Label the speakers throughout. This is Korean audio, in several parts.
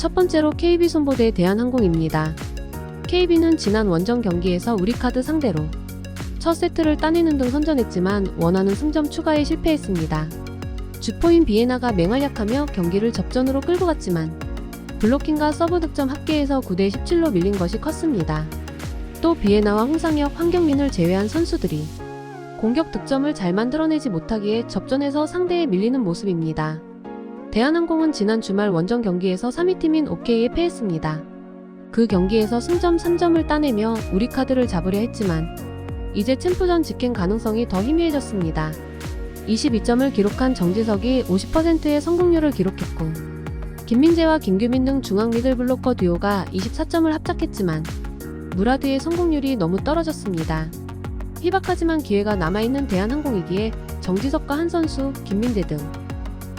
Speaker 1: 첫 번째로 KB 손보대 대한항공입니다. KB는 지난 원정 경기에서 우리카드 상대로 첫 세트를 따내는 등 선전했지만 원하는 승점 추가에 실패했습니다. 주포인 비에나가 맹활약하며 경기를 접전으로 끌고 갔지만 블로킹과 서브 득점 합계에서 9대 17로 밀린 것이 컸습니다. 또 비에나와 홍상혁, 황경민을 제외한 선수들이 공격 득점을 잘 만들어내지 못하기에 접전에서 상대에 밀리는 모습입니다. 대한항공은 지난 주말 원정 경기에서 3위 팀인 OK에 패했습니다. 그 경기에서 승점 3점을 따내며 우리 카드를 잡으려 했지만 이제 챔프전 직행 가능성이 더 희미해졌습니다. 22점을 기록한 정지석이 50%의 성공률을 기록했고 김민재와 김규민 등 중앙 미들 블로커 듀오가 24점을 합작했지만 무라드의 성공률이 너무 떨어졌습니다. 희박하지만 기회가 남아있는 대한항공이기에 정지석과 한 선수, 김민재 등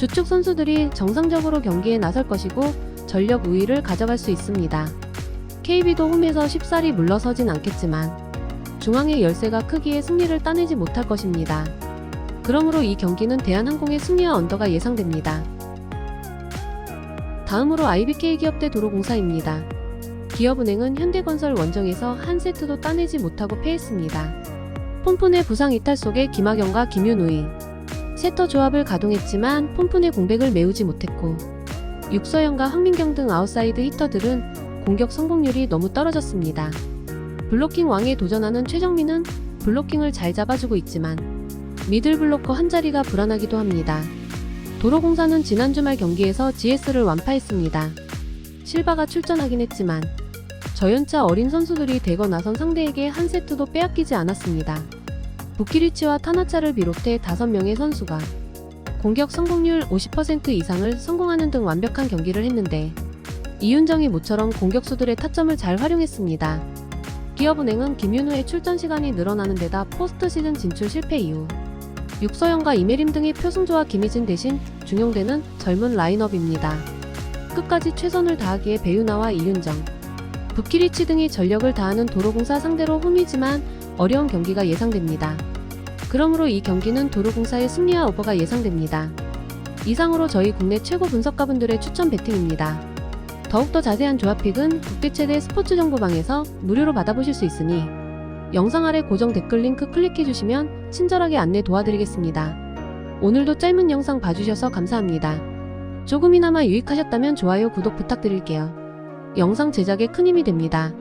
Speaker 1: 주축 선수들이 정상적으로 경기에 나설 것이고 전력 우위를 가져갈 수 있습니다. KB도 홈에서 쉽사리 물러서진 않겠지만 중앙의 열세가 크기에 승리를 따내지 못할 것입니다. 그러므로 이 경기는 대한항공의 승리와 언더가 예상됩니다. 다음으로 IBK 기업대 도로공사입니다. 기업은행은 현대건설 원정에서 한 세트도 따내지 못하고 패했습니다. 폼푼의 부상 이탈 속에 김학영과 김윤우이 세터 조합을 가동했지만 폼푼의 공백을 메우지 못했고 육서영과 황민경 등 아웃사이드 히터들은 공격 성공률이 너무 떨어졌습니다. 블로킹 왕에 도전하는 최정민은 블로킹을 잘 잡아주고 있지만 미들 블로커 한 자리가 불안하기도 합니다. 도로공사는 지난 주말 경기에서 GS를 완파했습니다. 실바가 출전하긴 했지만 저연차 어린 선수들이 대거 나선 상대에게 한 세트도 빼앗기지 않았습니다. 부키리치와 타나차를 비롯해 5명의 선수가 공격 성공률 50% 이상을 성공하는 등 완벽한 경기를 했는데 이윤정이 모처럼 공격수들의 타점을 잘 활용했습니다. 기업은행은 김윤우의 출전 시간이 늘어나는 데다 포스트 시즌 진출 실패 이후 육서영과 이메림 등의 표승조와 김희진 대신 중용되는 젊은 라인업입니다. 끝까지 최선을 다하기에 배유나와 이윤정, 부키리치 등이 전력을 다하는 도로공사 상대로 홈이지만 어려운 경기가 예상됩니다. 그러므로 이 경기는 도로공사의 승리와 오버가 예상됩니다. 이상으로 저희 국내 최고 분석가분들의 추천 배팅입니다. 더욱더 자세한 조합픽은 국대 최대 스포츠 정보방에서 무료로 받아보실 수 있으니 영상 아래 고정 댓글 링크 클릭해주시면 친절하게 안내 도와드리겠습니다. 오늘도 짧은 영상 봐주셔서 감사합니다. 조금이나마 유익하셨다면 좋아요, 구독 부탁드릴게요. 영상 제작에 큰 힘이 됩니다.